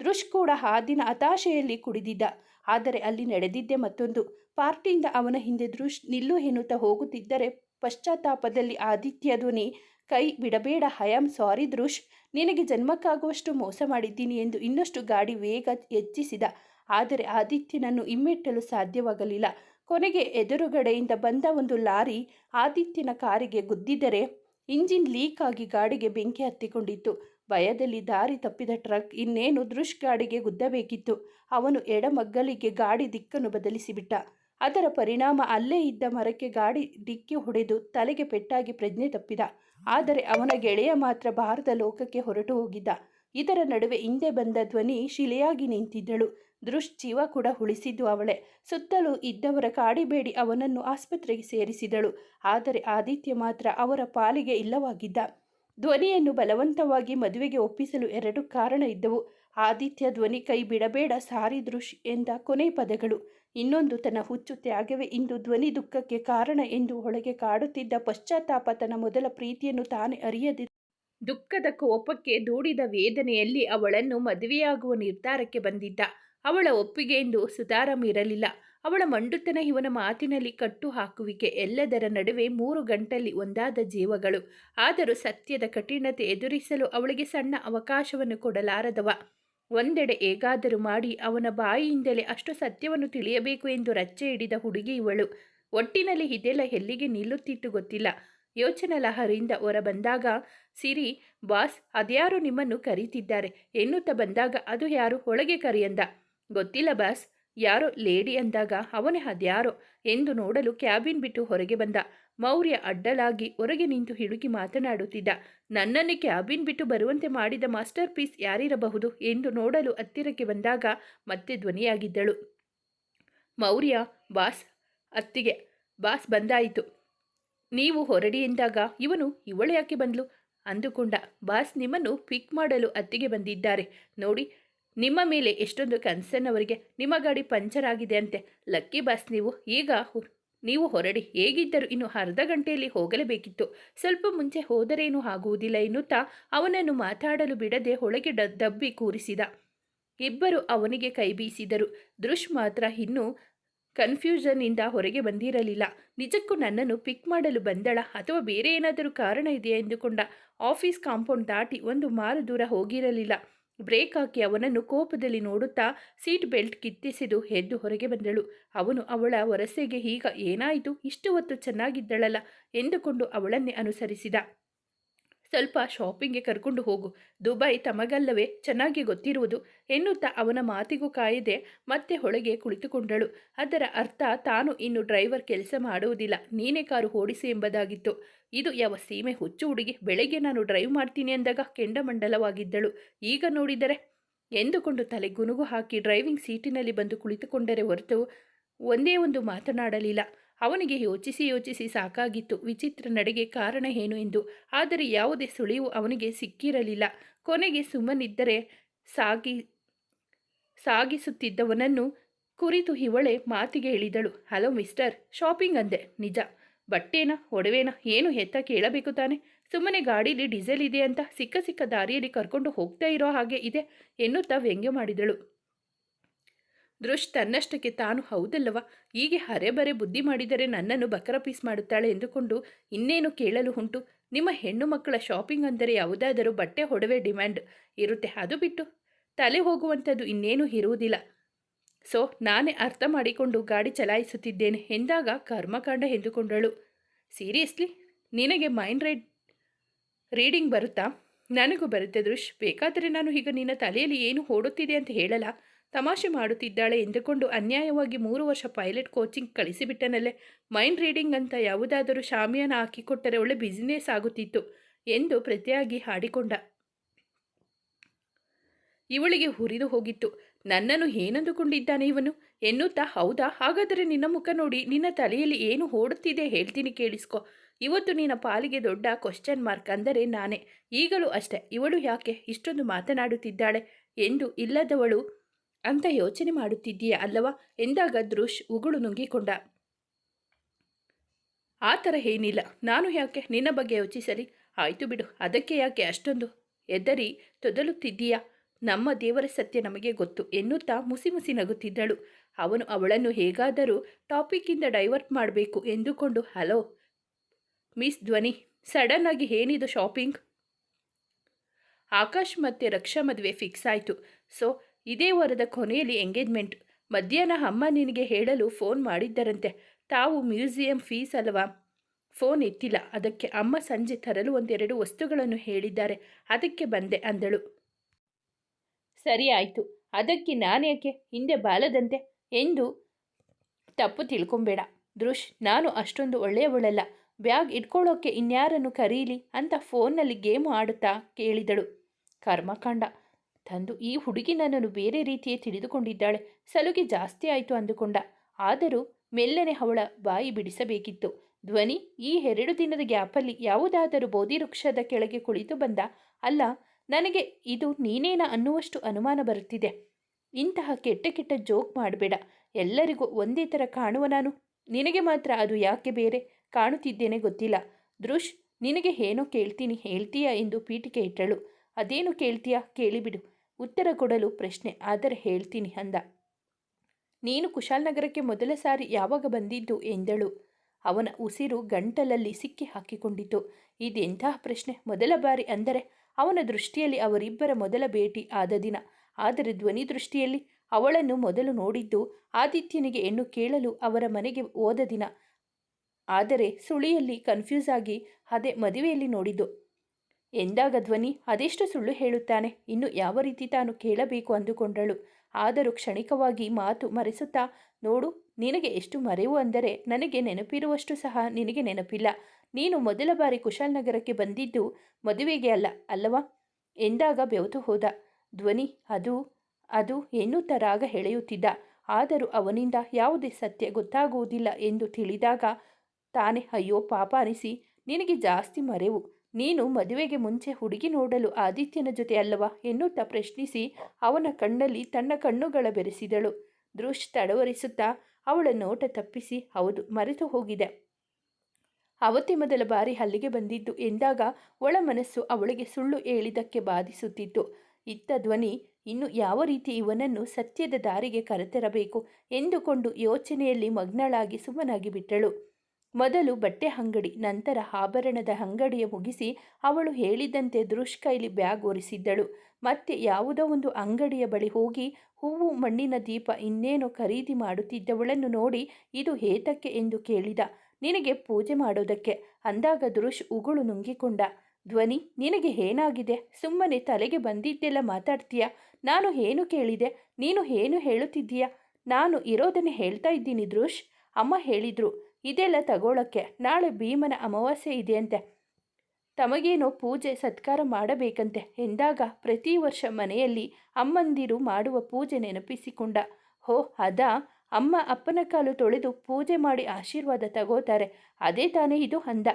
ದೃಶ್ ಕೂಡ ಆ ದಿನ ಹತಾಶೆಯಲ್ಲಿ ಕುಡಿದಿದ್ದ. ಆದರೆ ಅಲ್ಲಿ ನಡೆದಿದ್ದೆ ಮತ್ತೊಂದು. ಪಾರ್ಟಿಯಿಂದ ಅವನ ಹಿಂದೆ ದೃಶ್ ನಿಲ್ಲು ಎನ್ನುತ್ತಾ ಹೋಗುತ್ತಿದ್ದರೆ ಪಶ್ಚಾತ್ತಾಪದಲ್ಲಿ ಆದಿತ್ಯ ಧ್ವನಿ, ಕೈ ಬಿಡಬೇಡ ಆಮ್ ಸಾರಿ ದೃಶ್ ನಿನಗೆ ಜನ್ಮಕ್ಕಾಗುವಷ್ಟು ಮೋಸ ಮಾಡಿದ್ದೀನಿ ಎಂದು ಇನ್ನಷ್ಟು ಗಾಡಿ ವೇಗ ಹೆಚ್ಚಿಸಿದ. ಆದರೆ ಆದಿತ್ಯನನ್ನು ಇಮ್ಮೆಟ್ಟಲು ಸಾಧ್ಯವಾಗಲಿಲ್ಲ. ಕೊನೆಗೆ ಎದುರುಗಡೆಯಿಂದ ಬಂದ ಒಂದು ಲಾರಿ ಆದಿತ್ಯನ ಕಾರಿಗೆ ಗುದ್ದಿದರೆ ಇಂಜಿನ್ ಲೀಕ್ ಆಗಿ ಗಾಡಿಗೆ ಬೆಂಕಿ ಹತ್ತಿಕೊಂಡಿತ್ತು. ಭಯದಲ್ಲಿ ದಾರಿ ತಪ್ಪಿದ ಟ್ರಕ್ ಇನ್ನೇನು ದೃಶ್ ಗಾಡಿಗೆ ಗುದ್ದಬೇಕಿತ್ತು. ಅವನು ಎಡಮಗ್ಗಲಿಗೆ ಗಾಡಿ ದಿಕ್ಕನ್ನು ಬದಲಿಸಿಬಿಟ್ಟ. ಅದರ ಪರಿಣಾಮ ಅಲ್ಲೇ ಇದ್ದ ಮರಕ್ಕೆ ಗಾಡಿ ಡಿಕ್ಕಿ ಹೊಡೆದು ತಲೆಗೆ ಪೆಟ್ಟಾಗಿ ಪ್ರಜ್ಞೆ ತಪ್ಪಿದ. ಆದರೆ ಅವನ ಗೆಳೆಯ ಮಾತ್ರ ಭಾರತ ಲೋಕಕ್ಕೆ ಹೊರಟು ಹೋಗಿದ್ದ. ಇದರ ನಡುವೆ ಹಿಂದೆ ಬಂದ ಧ್ವನಿ ಶಿಲೆಯಾಗಿ ನಿಂತಿದ್ದಳು. ದೃಶ್ ಜೀವ ಕೂಡ ಉಳಿಸಿದ್ದು ಅವಳೆ. ಸುತ್ತಲೂ ಇದ್ದವರ ಕಾಡಿಬೇಡಿ ಅವನನ್ನು ಆಸ್ಪತ್ರೆಗೆ ಸೇರಿಸಿದಳು. ಆದರೆ ಆದಿತ್ಯ ಮಾತ್ರ ಅವರ ಪಾಲಿಗೆ ಇಲ್ಲವಾಗಿದ್ದ. ಧ್ವನಿಯನ್ನು ಬಲವಂತವಾಗಿ ಮದುವೆಗೆ ಒಪ್ಪಿಸಲು ಎರಡು ಕಾರಣ ಇದ್ದವು. ಆದಿತ್ಯ ಧ್ವನಿ ಕೈ ಬಿಡಬೇಡ, ಸಾರಿ ದೃಶ್ ಎಂದ ಕೊನೆ ಪದಗಳು. ಇನ್ನೊಂದು ತನ್ನ ಹುಚ್ಚು ತ್ಯಾಗವೇ ಇಂದು ಧ್ವನಿ ದುಃಖಕ್ಕೆ ಕಾರಣ ಎಂದು ಒಳಗೆ ಕಾಡುತ್ತಿದ್ದ ಪಶ್ಚಾತ್ತಾಪ ತನ್ನ ಮೊದಲ ಪ್ರೀತಿಯನ್ನು ತಾನೇ ಅರಿಯದೆ ದುಃಖದ ಕೋಪಕ್ಕೆ ದೂಡಿದ ವೇದನೆಯಲ್ಲಿ ಅವಳನ್ನು ಮದುವೆಯಾಗುವ ನಿರ್ಧಾರಕ್ಕೆ ಬಂದಿದ್ದ. ಅವಳ ಒಪ್ಪಿಗೆ ಎಂದು ಸುತಾರಂ ಇರಲಿಲ್ಲ. ಅವಳ ಮಂಡುತನ ಇವನ ಮಾತಿನಲ್ಲಿ ಕಟ್ಟು ಹಾಕುವಿಕೆ, ಎಲ್ಲದರ ನಡುವೆ ಮೂರು ಗಂಟಲ್ಲಿ ಒಂದಾದ ಜೀವಗಳು. ಆದರೂ ಸತ್ಯದ ಕಠಿಣತೆ ಎದುರಿಸಲು ಅವಳಿಗೆ ಸಣ್ಣ ಅವಕಾಶವನ್ನು ಕೊಡಲಾರದವ. ಒಂದೆಡೆ ಹೇಗಾದರೂ ಮಾಡಿ ಅವನ ಬಾಯಿಯಿಂದಲೇ ಅಷ್ಟು ಸತ್ಯವನ್ನು ತಿಳಿಯಬೇಕು ಎಂದು ರಚ್ಚೆ ಹಿಡಿದ ಹುಡುಗಿ ಇವಳು. ಒಟ್ಟಿನಲ್ಲಿ ಇದೆಲ್ಲ ಎಲ್ಲಿಗೆ ನಿಲ್ಲುತ್ತಿತ್ತು ಗೊತ್ತಿಲ್ಲ. ಯೋಚನಾ ಲಹರಿಯಿಂದ ಹೊರಬಂದಾಗ, ಸಿರಿ, ಬಾಸ್, ಅದ್ಯಾರು ನಿಮ್ಮನ್ನು ಕರೀತಿದ್ದಾರೆ? ಎನ್ನುತ್ತಾ ಬಂದಾಗ, ಅದು ಯಾರು? ಒಳಗೆ ಕರಿಯಂದ. ಗೊತ್ತಿಲ್ಲ, ಬಾಸ್. ಯಾರೋ? ಲೇಡಿ ಅಂದಾಗ, ಅವನೇ ಅದ್ಯಾರೋ? ಎಂದು ನೋಡಲು ಕ್ಯಾಬಿನ್ ಬಿಟ್ಟು ಹೊರಗೆ ಬಂದ. ಮೌರ್ಯ ಅಡ್ಡಲಾಗಿ ಹೊರಗೆ ನಿಂತು ಹಿಡುಕಿ ಮಾತನಾಡುತ್ತಿದ್ದ. ನನ್ನನ್ನು ಕ್ಯಾಬಿನ್ ಬಿಟ್ಟು ಬರುವಂತೆ ಮಾಡಿದ ಮಾಸ್ಟರ್ ಪೀಸ್ ಯಾರಿರಬಹುದು? ಎಂದು ನೋಡಲು ಹತ್ತಿರಕ್ಕೆ ಬಂದಾಗ, ಮತ್ತೆ ಧ್ವನಿಯಾಗಿದ್ದಳು. ಮೌರ್ಯ, ಬಾಸ್, ಅತ್ತಿಗೆ, ಬಾಸ್ ಬಂದಾಯಿತು. ನೀವು ಹೊರಡಿ ಎಂದಾಗ ಇವನು ಇವಳು ಯಾಕೆ ಬಂದ್ಲು? ಅಂದುಕೊಂಡ ಬಾಸ್ ನಿಮ್ಮನ್ನು ಪಿಕ್ ಮಾಡಲು ಅತ್ತಿಗೆ ಬಂದಿದ್ದಾರೆ. ನೋಡಿ, ನಿಮ್ಮ ಮೇಲೆ ಎಷ್ಟೊಂದು ಕನ್ಸರ್ನ್ ಅವರಿಗೆ, ನಿಮ್ಮ ಗಾಡಿ ಪಂಚರ್ ಆಗಿದೆ ಅಂತೆ. ಲಕ್ಕಿ ಬಾಸ್, ನೀವು ಈಗ ನೀವು ಹೊರಡಿ. ಹೇಗಿದ್ದರೂ ಇನ್ನು ಅರ್ಧ ಗಂಟೆಯಲ್ಲಿ ಹೋಗಲೇಬೇಕಿತ್ತು. ಸ್ವಲ್ಪ ಮುಂಚೆ ಹೋದರೇನು ಆಗುವುದಿಲ್ಲ ಎನ್ನುತ್ತಾ ಅವನನ್ನು ಮಾತಾಡಲು ಬಿಡದೆ ಒಳಗೆ ದಬ್ಬಿ ಕೂರಿಸಿದ. ಇಬ್ಬರು ಅವನಿಗೆ ಕೈ ಬೀಸಿದರು. ದೃಶ್ ಮಾತ್ರ ಇನ್ನೂ ಕನ್ಫ್ಯೂಷನ್ನಿಂದ ಹೊರಗೆ ಬಂದಿರಲಿಲ್ಲ. ನಿಜಕ್ಕೂ ನನ್ನನ್ನು ಪಿಕ್ ಮಾಡಲು ಬಂದಳ ಅಥವಾ ಬೇರೆ ಏನಾದರೂ ಕಾರಣ ಇದೆಯಾ ಎಂದುಕೊಂಡ ಆಫೀಸ್ ಕಾಂಪೌಂಡ್ ದಾಟಿ ಒಂದು ಮಾರು ದೂರ ಹೋಗಿರಲಿಲ್ಲ. ಬ್ರೇಕ್ ಹಾಕಿ ಅವನನ್ನು ಕೋಪದಲ್ಲಿ ನೋಡುತ್ತಾ ಸೀಟ್ ಬೆಲ್ಟ್ ಕಿತ್ತಿಸಿದು ಎದ್ದು ಹೊರಗೆ ಬಂದಳು. ಅವನು ಅವಳ ವರಸೆಗೆ ಈಗ ಏನಾಯಿತು? ಇಷ್ಟು ಹೊತ್ತು ಚೆನ್ನಾಗಿದ್ದಳಲ್ಲ ಎಂದುಕೊಂಡು ಅವಳನ್ನೇ ಅನುಸರಿಸಿದ. ಸ್ವಲ್ಪ ಶಾಪಿಂಗ್ಗೆ ಕರ್ಕೊಂಡು ಹೋಗು. ದುಬೈ ತಮಗಲ್ಲವೇ, ಚೆನ್ನಾಗಿ ಗೊತ್ತಿರುವುದು. ಎನ್ನುತ್ತಾ ಅವನ ಮಾತಿಗೂ ಕಾಯದೆ, ಮತ್ತೆ ಹೊಳಗೆ ಕುಳಿತುಕೊಂಡಳು. ಅದರ ಅರ್ಥ ತಾನು ಇನ್ನು ಡ್ರೈವರ್ ಕೆಲಸ ಮಾಡುವುದಿಲ್ಲ. ನೀನೇ ಕಾರು ಓಡಿಸಿ ಎಂಬುದಾಗಿತ್ತು. ಇದು ಯಾವ ಸೀಮೆ ಹುಚ್ಚು ಹುಡುಗಿ. ಬೆಳಗ್ಗೆ ನಾನು ಡ್ರೈವ್ ಮಾಡ್ತೀನಿ ಅಂದಾಗ ಕೆಂಡಮಂಡಲವಾಗಿದ್ದಳು. ಈಗ ನೋಡಿದರೆ? ಎಂದುಕೊಂಡು ತಲೆ ಗುನುಗು ಹಾಕಿ ಡ್ರೈವಿಂಗ್ ಸೀಟಿನಲ್ಲಿ ಬಂದು ಕುಳಿತುಕೊಂಡರೆ ಹೊರತು ಒಂದೇ ಒಂದು ಮಾತನಾಡಲಿಲ್ಲ. ಅವನಿಗೆ ಯೋಚಿಸಿ ಯೋಚಿಸಿ ಸಾಕಾಗಿತ್ತು. ವಿಚಿತ್ರ ನಡೆಗೆ ಕಾರಣ ಏನು ಎಂದು. ಆದರೆ ಯಾವುದೇ ಸುಳಿವು ಅವನಿಗೆ ಸಿಕ್ಕಿರಲಿಲ್ಲ. ಕೊನೆಗೆ ಸುಮ್ಮನಿದ್ದರೆ ಸಾಗಿ, ಸಾಗಿಸುತ್ತಿದ್ದವನನ್ನು ಕುರಿತು ಇವಳೆ ಮಾತಿಗೆ ಇಳಿದಳು. ಹಲೋ ಮಿಸ್ಟರ್, ಶಾಪಿಂಗ್ ಅಂದೆ. ನಿಜ. ಬಟ್ಟೆನ, ಒಡವೆನ, ಏನು ಎತ್ತ ಕೇಳಬೇಕು ತಾನೆ? ಸುಮ್ಮನೆ ಗಾಡೀಲಿ ಡೀಸೆಲ್ ಇದೆ ಅಂತ ಸಿಕ್ಕ ಸಿಕ್ಕ ದಾರಿಯಲ್ಲಿ ಕರ್ಕೊಂಡು ಹೋಗ್ತಾ ಇರೋ ಹಾಗೆ ಇದೆ ಎನ್ನುತ್ತಾ ವ್ಯಂಗ್ಯ ಮಾಡಿದಳು. ದೃಶ್ ತನ್ನಷ್ಟಕ್ಕೆ ತಾನು ಹೌದಲ್ಲವ? ಹೀಗೆ ಹರೆಬರೆ ಬುದ್ಧಿ ಮಾಡಿದರೆ ನನ್ನನ್ನು ಬಕರ ಪೀಸ್ ಮಾಡುತ್ತಾಳೆ ಎಂದುಕೊಂಡು ಇನ್ನೇನು ಕೇಳಲು ಉಂಟು? ನಿಮ್ಮ ಹೆಣ್ಣು ಮಕ್ಕಳ ಶಾಪಿಂಗ್ ಅಂದರೆ ಯಾವುದಾದರೂ ಬಟ್ಟೆ ಹೊಡವೆ ಡಿಮ್ಯಾಂಡ್ ಇರುತ್ತೆ, ಅದು ಬಿಟ್ಟು. ತಲೆ ಹೋಗುವಂಥದ್ದು ಇನ್ನೇನು ಇರುವುದಿಲ್ಲ. ಸೊ, ನಾನೇ ಅರ್ಥ ಮಾಡಿಕೊಂಡು ಗಾಡಿ ಚಲಾಯಿಸುತ್ತಿದ್ದೇನೆ ಎಂದಾಗ ಕರ್ಮಕಾಂಡ ಎಂದುಕೊಂಡಳು. ಸೀರಿಯಸ್ಲಿ? ನಿನಗೆ ಮೈಂಡ್ ರೈಡ್ ರೀಡಿಂಗ್ ಬರುತ್ತಾ? ನನಗೂ ಬರುತ್ತೆ ದೃಶ್. ಬೇಕಾದರೆ ನಾನು ಈಗ ನಿನ್ನ ತಲೆಯಲ್ಲಿ ಏನು ಓಡುತ್ತಿದೆ ಅಂತ ಹೇಳಲ್ಲ ತಮಾಷೆ ಮಾಡುತ್ತಿದ್ದಾಳೆ ಎಂದುಕೊಂಡು ಅನ್ಯಾಯವಾಗಿ ಮೂರು ವರ್ಷ ಪೈಲಟ್ ಕೋಚಿಂಗ್ ಕಳಿಸಿಬಿಟ್ಟನಲ್ಲೇ. ಮೈಂಡ್ ರೀಡಿಂಗ್ ಅಂತ ಯಾವುದಾದರೂ ಶಾಮಿಯಾನ ಹಾಕಿಕೊಟ್ಟರೆ ಒಳ್ಳೆ ಬಿಸಿನೆಸ್ ಆಗುತ್ತಿತ್ತು ಎಂದು ಪ್ರತಿಯಾಗಿ ಹಾಡಿಕೊಂಡ. ಇವಳಿಗೆ ಹುರಿದು ಹೋಗಿತ್ತು. ನನ್ನನ್ನು ಏನಂದುಕೊಂಡಿದ್ದಾನೆ ಇವನು? ಎನ್ನುತ್ತಾ, ಹೌದಾ? ಹಾಗಾದರೆ ನಿನ್ನ ಮುಖ ನೋಡಿ, ನಿನ್ನ ತಲೆಯಲ್ಲಿ ಏನು ಓಡುತ್ತಿದೆ ಹೇಳ್ತೀನಿ ಕೇಳಿಸ್ಕೊ. ಇವತ್ತು ನಿನ್ನ ಪಾಲಿಗೆ ದೊಡ್ಡ ಕ್ವಶನ್ ಮಾರ್ಕ್ ಅಂದರೆ ನಾನೇ. ಈಗಲೂ ಅಷ್ಟೆ. ಇವಳು ಯಾಕೆ? ಇಷ್ಟೊಂದು ಮಾತನಾಡುತ್ತಿದ್ದಾಳೆ ಎಂದು ಇಲ್ಲದವಳು ಅಂತ ಯೋಚನೆ ಮಾಡುತ್ತಿದ್ದೀಯ ಅಲ್ಲವಾ? ಎಂದಾಗ ದೃಶ್ ಉಗುಳು ನುಂಗಿಕೊಂಡ. ಆ ಥರ ಏನಿಲ್ಲ. ನಾನು ಯಾಕೆ? ನಿನ್ನ ಬಗ್ಗೆ ಯೋಚಿಸಲಿ. ಆಯಿತು ಬಿಡು. ಅದಕ್ಕೆ ಯಾಕೆ ಅಷ್ಟೊಂದು? ಎದ್ದರಿ ತೊದಲುತ್ತಿದ್ದೀಯಾ? ನಮ್ಮ ದೇವರ ಸತ್ಯ ನಮಗೆ ಗೊತ್ತು ಎನ್ನುತ್ತಾ ಮುಸಿ ಮುಸಿ ನಗುತ್ತಿದ್ದಳು. ಅವನು ಅವಳನ್ನು ಹೇಗಾದರೂ ಟಾಪಿಕ್ಕಿಂದ ಡೈವರ್ಟ್ ಮಾಡಬೇಕು ಎಂದುಕೊಂಡು, ಹಲೋ, ಮಿಸ್ ಧ್ವನಿ, ಸಡನ್ ಆಗಿ ಏನಿದು ಶಾಪಿಂಗ್? ಆಕಾಶ್ ಮತ್ತು ರಕ್ಷಾ ಮದುವೆ ಫಿಕ್ಸ್ ಆಯಿತು. ಸೊ ಇದೇ ವಾರದ ಕೊನೆಯಲ್ಲಿ ಎಂಗೇಜ್ಮೆಂಟ್. ಮಧ್ಯಾಹ್ನ ಅಮ್ಮ ನಿನಗೆ ಹೇಳಲು ಫೋನ್ ಮಾಡಿದ್ದರಂತೆ. ತಾವು ಮ್ಯೂಸಿಯಂ ಫೀಸ್ ಅಲ್ವಾ? ಫೋನ್ ಎತ್ತಿಲ್ಲ. ಅದಕ್ಕೆ ಅಮ್ಮ ಸಂಜೆ ತರಲು ಒಂದೆರಡು ವಸ್ತುಗಳನ್ನು ಹೇಳಿದ್ದಾರೆ. ಅದಕ್ಕೆ ಬಂದೆ ಅಂದಳು. ಸರಿ ಆಯಿತು. ಅದಕ್ಕೆ ನಾನೇಕೆ ಹಿಂದೆ ಬಾಲದಂತೆ? ಎಂದು ತಪ್ಪು ತಿಳ್ಕೊಂಬೇಡ. ದೃಶ್ ನಾನು ಅಷ್ಟೊಂದು ಒಳ್ಳೆಯವಳಲ್ಲ. ಬ್ಯಾಗ್ ಇಟ್ಕೊಳ್ಳೋಕ್ಕೆ ಇನ್ಯಾರನ್ನು ಕರೀಲಿ? ಅಂತ ಫೋನ್ನಲ್ಲಿ ಗೇಮ್ ಆಡುತ್ತಾ ಕೇಳಿದಳು. ಕರ್ಮಕಾಂಡ. ತಂದು ಈ ಹುಡುಗಿ ನನ್ನನ್ನು ಬೇರೆ ರೀತಿಯೇ ತಿಳಿದುಕೊಂಡಿದ್ದಾಳೆ. ಸಲುಗೆ ಜಾಸ್ತಿ ಆಯಿತು ಅಂದುಕೊಂಡ. ಆದರೂ ಮೆಲ್ಲನೆ ಅವಳ ಬಾಯಿ ಬಿಡಿಸಬೇಕಿತ್ತು. ಧ್ವನಿ, ಈ ಎರಡು ದಿನದ ಗ್ಯಾಪಲ್ಲಿ ಯಾವುದಾದರೂ ಬೋಧಿ ವೃಕ್ಷದ ಕೆಳಗೆ ಕುಳಿತು ಬಂದ. ಅಲ್ಲ, ನನಗೆ ಇದು ನೀನೇನ ಅನ್ನುವಷ್ಟು ಅನುಮಾನ ಬರುತ್ತಿದೆ. ಇಂತಹ ಕೆಟ್ಟ ಕೆಟ್ಟ ಜೋಕ್ ಮಾಡಬೇಡ. ಎಲ್ಲರಿಗೂ ಒಂದೇ ಥರ ಕಾಣುವ ನಾನು. ನಿನಗೆ ಮಾತ್ರ ಅದು ಯಾಕೆ ಬೇರೆ? ಕಾಣುತ್ತಿದ್ದೇನೆ ಗೊತ್ತಿಲ್ಲ. ದೃಶ್ ನಿನಗೆ ಏನೋ ಕೇಳ್ತೀನಿ, ಹೇಳ್ತೀಯಾ ಎಂದು ಪೀಠಿಕೆ ಇಟ್ಟಳು. ಅದೇನು ಕೇಳ್ತೀಯಾ? ಕೇಳಿಬಿಡು. ಉತ್ತರ ಕೊಡಲು ಪ್ರಶ್ನೆ, ಆದರೆ ಹೇಳ್ತೀನಿ ಅಂದ. ನೀನು ಕುಶಾಲನಗರಕ್ಕೆ ಮೊದಲ ಸಾರಿ ಯಾವಾಗ ಬಂದಿದ್ದು? ಎಂದಳು. ಅವನ ಉಸಿರು ಗಂಟಲಲ್ಲಿ ಸಿಕ್ಕಿ ಹಾಕಿಕೊಂಡಿತು. ಇದೆಂತಹ ಪ್ರಶ್ನೆ? ಮೊದಲ ಬಾರಿ ಅಂದರೆ ಅವನ ದೃಷ್ಟಿಯಲ್ಲಿ ಅವರಿಬ್ಬರ ಮೊದಲ ಭೇಟಿ ಆದ ದಿನ. ಆದರೆ ಧ್ವನಿ ದೃಷ್ಟಿಯಲ್ಲಿ ಅವಳನ್ನು ಮೊದಲು ನೋಡಿದ್ದು ಆದಿತ್ಯನಿಗೆ ಹೆಣ್ಣು ಕೇಳಲು ಅವರ ಮನೆಗೆ ಹೋದ ದಿನ. ಆದರೆ ಸುಳಿಯಲ್ಲಿ ಕನ್ಫ್ಯೂಸ್ ಆಗಿ ಅದೇ ಮದುವೆಯಲ್ಲಿ ನೋಡಿದ್ದು. ಎಂದಾಗ ಧ್ವನಿ ಅದೆಷ್ಟು ಸುಳ್ಳು ಹೇಳುತ್ತಾನೆ? ಇನ್ನು ಯಾವ ರೀತಿ ತಾನು ಕೇಳಬೇಕು ಅಂದುಕೊಂಡಳು. ಆದರೂ ಕ್ಷಣಿಕವಾಗಿ ಮಾತು ಮರೆಸುತ್ತಾ, ನೋಡು, ನಿನಗೆ ಎಷ್ಟು ಮರೆವು ಅಂದರೆ ನನಗೆ ನೆನಪಿರುವಷ್ಟು ಸಹ ನಿನಗೆ ನೆನಪಿಲ್ಲ. ನೀನು ಮೊದಲ ಬಾರಿ ಕುಶಾಲನಗರಕ್ಕೆ ಬಂದಿದ್ದು ಮದುವೆಗೆ ಅಲ್ಲ, ಅಲ್ಲವಾ? ಎಂದಾಗ ಬೆವತು ಹೋದ. ಧ್ವನಿ, ಅದು ಅದು ಎನ್ನುತ್ತ ರಾಗ ಎಳೆಯುತ್ತಿದ್ದ. ಆದರೂ ಅವನಿಂದ ಯಾವುದೇ ಸತ್ಯ ಗೊತ್ತಾಗುವುದಿಲ್ಲ ಎಂದು ತಿಳಿದಾಗ ತಾನೇ, ಅಯ್ಯೋ, ಪಾಪ ಅನಿಸಿ, ನಿನಗೆ ಜಾಸ್ತಿ ಮರೆವು. ನೀನು ಮದುವೆಗೆ ಮುಂಚೆ ಹುಡುಗಿ ನೋಡಲು ಆದಿತ್ಯನ ಜೊತೆ ಅಲ್ಲವಾ ಎನ್ನುತ್ತಾ ಪ್ರಶ್ನಿಸಿ ಅವನ ಕಣ್ಣಲ್ಲಿ ತನ್ನ ಕಣ್ಣುಗಳ ಬೆರೆಸಿದಳು. ದೃಶ್ ತಡವರಿಸುತ್ತಾ ಅವಳ ನೋಟ ತಪ್ಪಿಸಿ ಹೌದು ಮರೆತು ಹೋಗಿದೆ. ಅವತ್ತೇ ಮೊದಲ ಬಾರಿ ಅಲ್ಲಿಗೆ ಬಂದಿದ್ದು ಎಂದಾಗ ಒಳ ಮನಸ್ಸು ಅವಳಿಗೆ ಸುಳ್ಳು ಹೇಳಿದ್ದಕ್ಕೆ ಬಾಧಿಸುತ್ತಿತ್ತು. ಇತ್ತ ಧ್ವನಿ, ಇನ್ನು ಯಾವ ರೀತಿ ಇವನನ್ನು ಸತ್ಯದ ದಾರಿಗೆ ಕರೆತರಬೇಕು ಎಂದುಕೊಂಡು ಯೋಚನೆಯಲ್ಲಿ ಮಗ್ನಳಾಗಿ ಸುಮ್ಮನಾಗಿ ಬಿಟ್ಟಳು ಮೊದಲು ಬಟ್ಟೆ ಅಂಗಡಿ, ನಂತರ ಆಭರಣದ ಅಂಗಡಿಯ ಮುಗಿಸಿ ಅವಳು ಹೇಳಿದಂತೆ ದೃಶ್ ಕೈಲಿ ಬ್ಯಾಗ್ ಒರೆಸಿದ್ದಳು. ಮತ್ತೆ ಯಾವುದೋ ಒಂದು ಅಂಗಡಿಯ ಬಳಿ ಹೋಗಿ ಹೂವು, ಮಣ್ಣಿನ ದೀಪ, ಇನ್ನೇನು ಖರೀದಿ ಮಾಡುತ್ತಿದ್ದವಳನ್ನು ನೋಡಿ ಇದು ಹೇತಕ್ಕೆ ಎಂದು ಕೇಳಿದ. ನಿನಗೆ ಪೂಜೆ ಮಾಡೋದಕ್ಕೆ? ಅಂದಾಗ ದೃಶ್ ಉಗುಳು ನುಂಗಿಕೊಂಡ. ಧ್ವನಿ, ನಿನಗೆ ಏನಾಗಿದೆ? ಸುಮ್ಮನೆ ತಲೆಗೆ ಬಂದಿದ್ದೆಲ್ಲ ಮಾತಾಡ್ತೀಯ? ನಾನು ಏನು ಕೇಳಿದೆ? ನೀನು ಏನು ಹೇಳುತ್ತಿದ್ದೀಯ? ನಾನು ಇರೋದನ್ನು ಹೇಳ್ತಾ ಇದ್ದೀನಿ ದೃಶ್. ಅಮ್ಮ ಹೇಳಿದ್ರು ಇದೆಲ್ಲ ತಗೊಳ್ಳೋಕ್ಕೆ ನಾಳೆ ಭೀಮನ ಅಮಾವಾಸ್ಯೆ ಇದೆಯಂತೆ. ತಮಗೇನೋ ಪೂಜೆ ಸತ್ಕಾರ ಮಾಡಬೇಕಂತೆ ಎಂದಾಗ ಪ್ರತಿ ವರ್ಷ ಮನೆಯಲ್ಲಿ ಅಮ್ಮಂದಿರು ಮಾಡುವ ಪೂಜೆ ನೆನಪಿಸಿಕೊಂಡ. ಹೋ, ಅದಾ, ಅಮ್ಮ ಅಪ್ಪನ ಕಾಲು ತೊಳೆದು ಪೂಜೆ ಮಾಡಿ ಆಶೀರ್ವಾದ ತಗೋತಾರೆ. ಅದೇ ತಾನೇ ಇದು ಅಂದ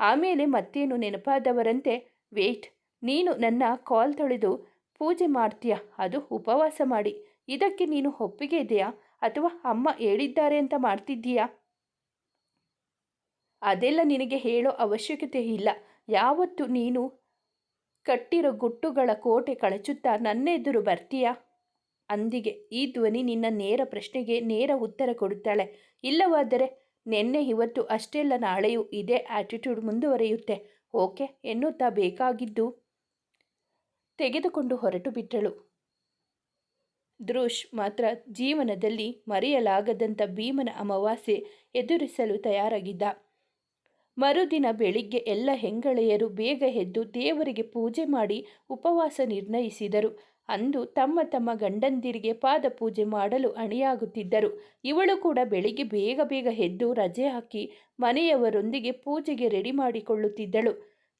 ಆಮೇಲೆ ಮತ್ತೇನು ನೆನಪಾದವರಂತೆ? ವೇಟ್, ನೀನು ನನ್ನ ಕಾಲ್ ತೊಳೆದು ಪೂಜೆ ಮಾಡ್ತೀಯ? ಅದು ಉಪವಾಸ ಮಾಡಿ. ಇದಕ್ಕೆ ನೀನು ಒಪ್ಪಿಗೆ ಇದೆಯಾ? ಅಥವಾ ಅಮ್ಮ ಹೇಳಿದ್ದಾರೆ ಅಂತ ಮಾಡ್ತಿದ್ದೀಯಾ? ಅದೆಲ್ಲ ನಿನಗೆ ಹೇಳೋ ಅವಶ್ಯಕತೆ ಇಲ್ಲ. ಯಾವತ್ತು ನೀನು ಕಟ್ಟಿರೋ ಗುಟ್ಟುಗಳ ಕೋಟೆ ಕಳಚುತ್ತಾ ನನ್ನೆದುರು ಬರ್ತೀಯ? ಅಂದಿಗೆ ಈ ಧ್ವನಿ ನಿನ್ನ ನೇರ ಪ್ರಶ್ನೆಗೆ ನೇರ ಉತ್ತರ ಕೊಡುತ್ತಾಳೆ. ಇಲ್ಲವಾದರೆ ನಿನ್ನೆ ಇವತ್ತು ಅಷ್ಟೆಲ್ಲ ನಾಳೆಯೂ ಇದೇ ಆಟಿಟ್ಯೂಡ್ ಮುಂದುವರಿಯುತ್ತೆ. ಓಕೆ, ಎನ್ನುತ್ತಾ ಬೇಕಾಗಿದ್ದು ತೆಗೆದುಕೊಂಡು ಹೊರಟು ಬಿಟ್ಟಳು. ದೃಶ್ ಮಾತ್ರ ಜೀವನದಲ್ಲಿ ಮರೆಯಲಾಗದಂಥ ಭೀಮನ ಅಮಾವಾಸ್ಯೆ ಎದುರಿಸಲು ತಯಾರಾಗಿದ್ದ. ಮರುದಿನ ಬೆಳಿಗ್ಗೆ ಎಲ್ಲ ಹೆಂಗಳೆಯರು ಬೇಗ ಎದ್ದು ದೇವರಿಗೆ ಪೂಜೆ ಮಾಡಿ ಉಪವಾಸ ನಿರ್ಣಯಿಸಿದರು. ಅಂದು ತಮ್ಮ ತಮ್ಮ ಗಂಡಂದಿರಿಗೆ ಪಾದ ಪೂಜೆ ಮಾಡಲು ಅಣಿಯಾಗುತ್ತಿದ್ದರು. ಇವಳು ಕೂಡ ಬೆಳಿಗ್ಗೆ ಬೇಗ ಬೇಗ ಎದ್ದು ರಜೆ ಹಾಕಿ ಮನೆಯವರೊಂದಿಗೆ ಪೂಜೆಗೆ ರೆಡಿ ಮಾಡಿಕೊಳ್ಳುತ್ತಿದ್ದಳು.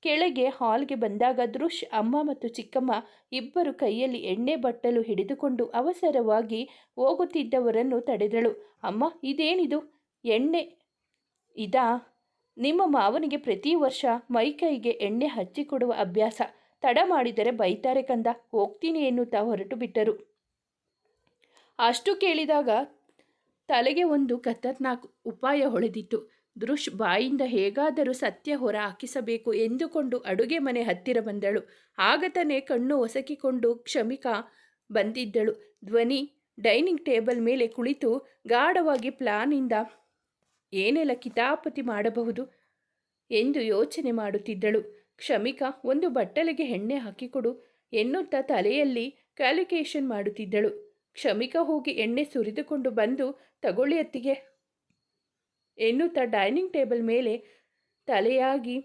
ಕೆಳಗೆ ಹಾಲ್ಗೆ ಬಂದಾಗ ದೃಶ್ ಅಮ್ಮ ಮತ್ತು ಚಿಕ್ಕಮ್ಮ ಇಬ್ಬರು ಕೈಯಲ್ಲಿ ಎಣ್ಣೆ ಬಟ್ಟಲು ಹಿಡಿದುಕೊಂಡು ಅವಸರವಾಗಿ ಹೋಗುತ್ತಿದ್ದವರನ್ನು ತಡೆದಳು. ಅಮ್ಮ, ಇದೇನಿದು? ಎಣ್ಣೆ? ಇದಾ? ನಿಮ್ಮ ಮಾವನಿಗೆ ಪ್ರತಿ ವರ್ಷ ಮೈಕೈಗೆ ಎಣ್ಣೆ ಹಚ್ಚಿಕೊಡುವ ಅಭ್ಯಾಸ ತಡ ಮಾಡಿದರೆ ಬೈತಾರೆ ಕಂದ. ಹೋಗ್ತೀನಿ ಎನ್ನುತ್ತಾ ಹೊರಟು ಬಿಟ್ಟರು. ಅಷ್ಟು ಕೇಳಿದಾಗ ತಲೆಗೆ ಒಂದು ಖತರ್ನಾಕ್ ಉಪಾಯ ಹೊಳೆದಿತ್ತು. ದೃಶ್ ಬಾಯಿಂದ ಹೇಗಾದರೂ ಸತ್ಯ ಹೊರ ಹಾಕಿಸಬೇಕು ಎಂದುಕೊಂಡು ಅಡುಗೆ ಮನೆ ಹತ್ತಿರ ಬಂದಳು. ಆಗ ತಾನೇ ಕಣ್ಣು ಒಸಕಿಕೊಂಡು ಕ್ಷಮಿಕಾ ಬಂದಿದ್ದಳು. ಧ್ವನಿ ಡೈನಿಂಗ್ ಟೇಬಲ್ ಮೇಲೆ ಕುಳಿತು ಗಾಢವಾಗಿ ಪ್ಲಾನಿಂದ, ಏನೆಲ್ಲ ಕಿತಾಪತಿ ಮಾಡಬಹುದು? ಎಂದು ಯೋಚನೆ ಮಾಡುತ್ತಿದ್ದಳು. ಕ್ಷಮಿಕಾ, ಒಂದು ಬಟ್ಟಲಿಗೆ ಎಣ್ಣೆ ಹಾಕಿಕೊಡು ಎನ್ನುತ್ತಾ ತಲೆಯಲ್ಲಿ ಕ್ಯಾಲ್ಕುಲೇಷನ್ ಮಾಡುತ್ತಿದ್ದಳು. ಕ್ಷಮಿಕಾ ಹೋಗಿ ಎಣ್ಣೆ ಸುರಿದುಕೊಂಡು ಬಂದು ತಗೊಳ್ಳಿ ಅತ್ತಿಗೆ ಎನ್ನುತ್ತಾ ಡೈನಿಂಗ್ ಟೇಬಲ್ ಮೇಲೆ ತಲೆಯಾಗಿ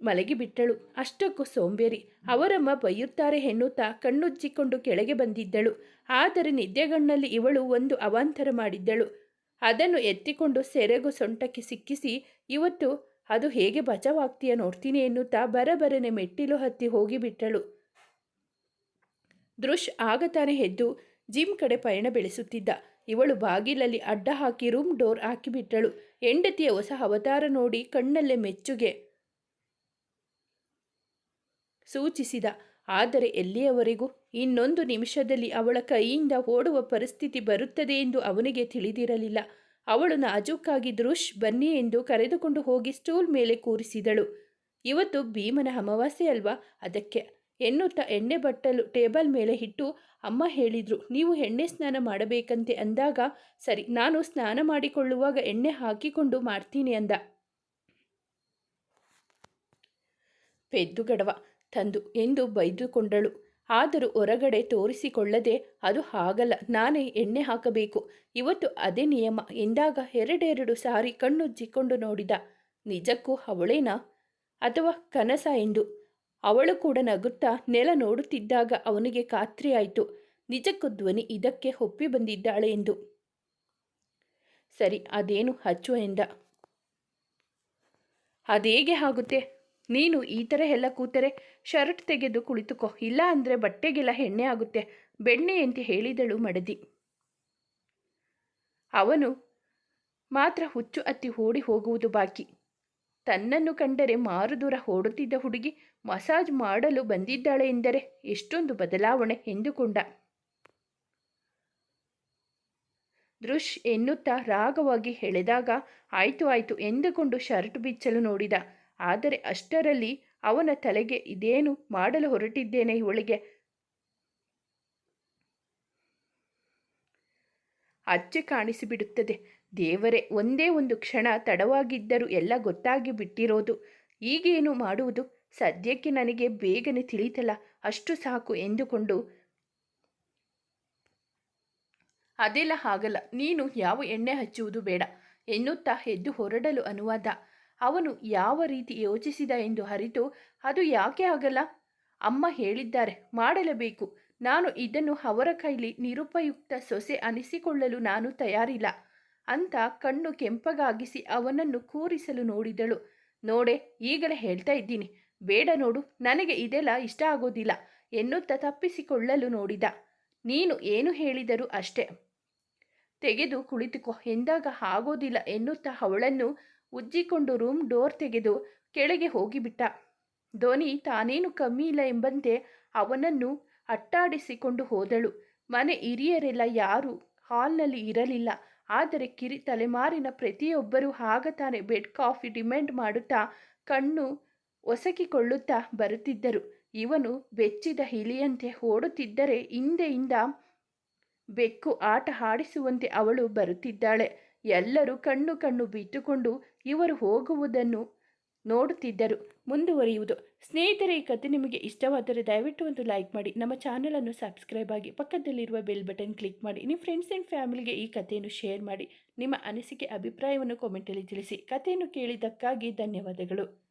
ಮಲಗಿಬಿಟ್ಟಳು ಅಷ್ಟಕ್ಕೂ ಸೋಂಬೇರಿ, ಅವರಮ್ಮ ಬೈಯುತ್ತಾರೆ ಎನ್ನುತ್ತಾ ಕಣ್ಣುಜ್ಜಿಕೊಂಡು ಕೆಳಗೆ ಬಂದಿದ್ದಳು. ಆದರೆ ನಿದ್ದೆಗಣ್ಣಲ್ಲಿ ಇವಳು ಒಂದು ಅವಾಂತರ ಮಾಡಿದ್ದಳು. ಅದನ್ನು ಎತ್ತಿಕೊಂಡು ಸೆರೆಗು ಸೊಂಟಕ್ಕೆ ಸಿಕ್ಕಿಸಿ ಇವತ್ತು ಅದು ಹೇಗೆ ಬಚಾವಾಗ್ತೀಯ ನೋಡ್ತೀನಿ ಎನ್ನುತ್ತಾ ಬರಬರನೆ ಮೆಟ್ಟಿಲು ಹತ್ತಿ ಹೋಗಿಬಿಟ್ಟಳು ದೃಶ್ ಆಗ ತಾನೇ ಎದ್ದು ಜಿಮ್ ಕಡೆ ಪಯಣ ಬೆಳೆಸುತ್ತಿದ್ದ. ಇವಳು ಬಾಗಿಲಲ್ಲಿ ಅಡ್ಡ ಹಾಕಿ ರೂಮ್ ಡೋರ್ ಹಾಕಿಬಿಟ್ಟಳು ಹೆಂಡತಿಯ ಹೊಸ ಅವತಾರ ನೋಡಿ ಕಣ್ಣಲ್ಲೇ ಮೆಚ್ಚುಗೆ ಸೂಚಿಸಿದ. ಆದರೆ ಎಲ್ಲಿಯವರೆಗೂ? ಇನ್ನೊಂದು ನಿಮಿಷದಲ್ಲಿ ಅವಳ ಕೈಯಿಂದ ಓಡುವ ಪರಿಸ್ಥಿತಿ ಬರುತ್ತದೆ ಎಂದು ಅವನಿಗೆ ತಿಳಿದಿರಲಿಲ್ಲ. ಅವಳು ನಾಜೂಕಾಗಿ ದೃಶ್ ಬನ್ನಿ ಎಂದು ಕರೆದುಕೊಂಡು ಹೋಗಿ ಸ್ಟೂಲ್ ಮೇಲೆ ಕೂರಿಸಿದಳು. ಇವತ್ತು ಭೀಮನ ಅಮಾವಾಸ್ಯೆ ಅಲ್ವಾ? ಅದಕ್ಕೆ ಎನ್ನುತ್ತ ಎಣ್ಣೆ ಬಟ್ಟಲು ಟೇಬಲ್ ಮೇಲೆ ಇಟ್ಟು, ಅಮ್ಮ ಹೇಳಿದ್ರು, ನೀವು ಎಣ್ಣೆ ಸ್ನಾನ ಮಾಡಬೇಕಂತೆ ಅಂದಾಗ, ಸರಿ, ನಾನು ಸ್ನಾನ ಮಾಡಿಕೊಳ್ಳುವಾಗ ಎಣ್ಣೆ ಹಾಕಿಕೊಂಡು ಮಾಡ್ತೀನಿ ಅಂದ. ಪೆದ್ದುಗಡವ ತಂದು ಎಂದು ಬೈದುಕೊಂಡಳು. ಆದರೂ ಹೊರಗಡೆ ತೋರಿಸಿಕೊಳ್ಳದೆ ಅದು ಹಾಗಲ್ಲ, ನಾನೇ ಎಣ್ಣೆ ಹಾಕಬೇಕು. ಇವತ್ತು ಅದೇ ನಿಯಮ. ಎಂದಾಗ ಎರಡೆರಡು ಸಾರಿ ಕಣ್ಣುಜ್ಜಿಕೊಂಡು ನೋಡಿದ. ನಿಜಕ್ಕೂ ಅವಳೇನಾ? ಅಥವಾ ಕನಸ ಎಂದು? ಅವಳು ಕೂಡ ನಗುತ್ತಾ ನೆಲ ನೋಡುತ್ತಿದ್ದಾಗ ಅವನಿಗೆ ಖಾತ್ರಿಯಾಯಿತು ನಿಜಕ್ಕೂ ಧ್ವನಿ ಇದಕ್ಕೆ ಒಪ್ಪಿ ಬಂದಿದ್ದಾಳೆ ಎಂದು. ಸರಿ, ಅದೇನು ಹಚ್ಚು ಎಂದ. ಅದೇಗೆ ಆಗುತ್ತೆ? ನೀನು ಈ ಥರ ಎಲ್ಲ ಕೂತರೆ ಶರ್ಟ್ ತೆಗೆದು ಕುಳಿತುಕೋ. ಇಲ್ಲ ಅಂದರೆ ಬಟ್ಟೆಗೆಲ್ಲ ಎಣ್ಣೆ ಆಗುತ್ತೆ. ಬೆಣ್ಣೆ ಅಂತ ಹೇಳಿದಳು ಮಡದಿ. ಅವನು ಮಾತ್ರ ಹುಚ್ಚು ಅತ್ತಿ ಓಡಿ ಹೋಗುವುದು ಬಾಕಿ. ತನ್ನನ್ನು ಕಂಡರೆ ಮಾರು ದೂರ ಓಡುತ್ತಿದ್ದ ಹುಡುಗಿ ಮಸಾಜ್ ಮಾಡಲು ಬಂದಿದ್ದಾಳೆ ಎಂದರೆ ಎಷ್ಟೊಂದು ಬದಲಾವಣೆ ಎಂದುಕೊಂಡ. ದೃಶ್ ಎನ್ನುತ್ತಾ ರಾಗವಾಗಿ ಎಳೆದಾಗ, ಆಯ್ತು ಆಯ್ತು ಎಂದುಕೊಂಡು ಶರ್ಟ್ ಬಿಚ್ಚಲು ನೋಡಿದ. ಆದರೆ ಅಷ್ಟರಲ್ಲಿ ಅವನ ತಲೆಗೆ ಇದೇನು ಮಾಡಲು ಹೊರಟಿದ್ದೇನೆ ಇವಳಿಗೆ? ಅಚ್ಚೆ ಕಾಣಿಸಿಬಿಡುತ್ತದೆ. ದೇವರೇ, ಒಂದೇ ಒಂದು ಕ್ಷಣ ತಡವಾಗಿದ್ದರೂ ಎಲ್ಲ ಗೊತ್ತಾಗಿ ಬಿಟ್ಟಿರೋದು. ಈಗೇನು ಮಾಡುವುದು? ಸದ್ಯಕ್ಕೆ ನನಗೆ ಬೇಗನೆ ತಿಳಿತಲ್ಲ, ಅಷ್ಟು ಸಾಕು ಎಂದುಕೊಂಡು. ಅದೆಲ್ಲ ಹಾಗಲ್ಲ, ನೀನು ಯಾವ ಎಣ್ಣೆ ಹಚ್ಚುವುದು ಬೇಡ, ಎನ್ನುತ್ತಾ ಎದ್ದು ಹೊರಡಲು ಅನುವಾದ. ಅವನು ಯಾವ ರೀತಿ ಯೋಚಿಸಿದ ಎಂದು ಅರಿತು, ಅದು ಯಾಕೆ ಆಗಲ್ಲ? ಅಮ್ಮ ಹೇಳಿದ್ದಾರೆ, ಮಾಡಲೇಬೇಕು. ನಾನು ಇದನ್ನು ಅವರ ಕೈಲಿ ನಿರುಪಯುಕ್ತ ಸೊಸೆ ಅನಿಸಿಕೊಳ್ಳಲು ನಾನು ತಯಾರಿಲ್ಲ ಅಂತ ಕಣ್ಣು ಕೆಂಪಗಾಗಿಸಿ ಅವನನ್ನು ಕೂರಿಸಲು ನೋಡಿದಳು. ನೋಡೆ, ಈಗಲೇ ಹೇಳ್ತಾ ಇದ್ದೀನಿ. ಬೇಡ ನೋಡು, ನನಗೆ ಇದೆಲ್ಲ ಇಷ್ಟ ಆಗೋದಿಲ್ಲ ಎನ್ನುತ್ತಾ ತಪ್ಪಿಸಿಕೊಳ್ಳಲು ನೋಡಿದ. ನೀನು ಏನು ಹೇಳಿದರೂ ಅಷ್ಟೇ. ತೆಗೆದು ಕುಳಿತುಕೋ, ಎಂದಾಗ ಆಗೋದಿಲ್ಲ ಎನ್ನುತ್ತಾ ಅವಳನ್ನು ಉಜ್ಜಿಕೊಂಡು ರೂಮ್ ಡೋರ್ ತೆಗೆದು ಕೆಳಗೆ ಹೋಗಿಬಿಟ್ಟ. ಧೋನಿ, ತಾನೇನು ಕಮ್ಮಿ ಇಲ್ಲ ಎಂಬಂತೆ ಅವನನ್ನು ಅಟ್ಟಾಡಿಸಿಕೊಂಡು ಹೋದಳು. ಮನೆ ಹಿರಿಯರೆಲ್ಲ ಯಾರೂ ಹಾಲ್ನಲ್ಲಿ ಇರಲಿಲ್ಲ. ಆದರೆ ಕಿರಿ ತಲೆಮಾರಿನ ಪ್ರತಿಯೊಬ್ಬರೂ ಆಗ ತಾನೇ ಬೆಡ್ ಕಾಫಿ ಡಿಮ್ಯಾಂಡ್ ಮಾಡುತ್ತಾ ಕಣ್ಣು ಒಸಕಿಕೊಳ್ಳುತ್ತಾ ಬರುತ್ತಿದ್ದರು. ಇವನು ಬೆಚ್ಚಿದ ಹಿಲಿಯಂತೆ ಓಡುತ್ತಿದ್ದರೆ ಹಿಂದೆಯಿಂದ ಬೆಕ್ಕು ಆಟ ಆಡಿಸುವಂತೆ ಅವಳು ಬರುತ್ತಿದ್ದಾಳೆ. ಎಲ್ಲರೂ ಕಣ್ಣು ಕಣ್ಣು ಬಿಟ್ಟುಕೊಂಡು ಇವರು ಹೋಗುವುದನ್ನು ನೋಡುತ್ತಿದ್ದರು. ಮುಂದುವರಿಯುವುದು. ಸ್ನೇಹಿತರೆ, ಈ ಕತೆ ನಿಮಗೆ ಇಷ್ಟವಾದರೆ ದಯವಿಟ್ಟು ಒಂದು ಲೈಕ್ ಮಾಡಿ. ನಮ್ಮ ಚಾನಲನ್ನು ಸಬ್ಸ್ಕ್ರೈಬ್ ಆಗಿ ಪಕ್ಕದಲ್ಲಿರುವ ಬೆಲ್ ಬಟನ್ ಕ್ಲಿಕ್ ಮಾಡಿ. ನಿಮ್ಮ ಫ್ರೆಂಡ್ಸ್ ಆ್ಯಂಡ್ ಫ್ಯಾಮಿಲಿಗೆ ಈ ಕಥೆಯನ್ನು ಶೇರ್ ಮಾಡಿ. ನಿಮ್ಮ ಅನಿಸಿಕೆ, ಅಭಿಪ್ರಾಯವನ್ನು ಕಾಮೆಂಟಲ್ಲಿ ತಿಳಿಸಿ. ಕಥೆಯನ್ನು ಕೇಳಿದ್ದಕ್ಕಾಗಿ ಧನ್ಯವಾದಗಳು.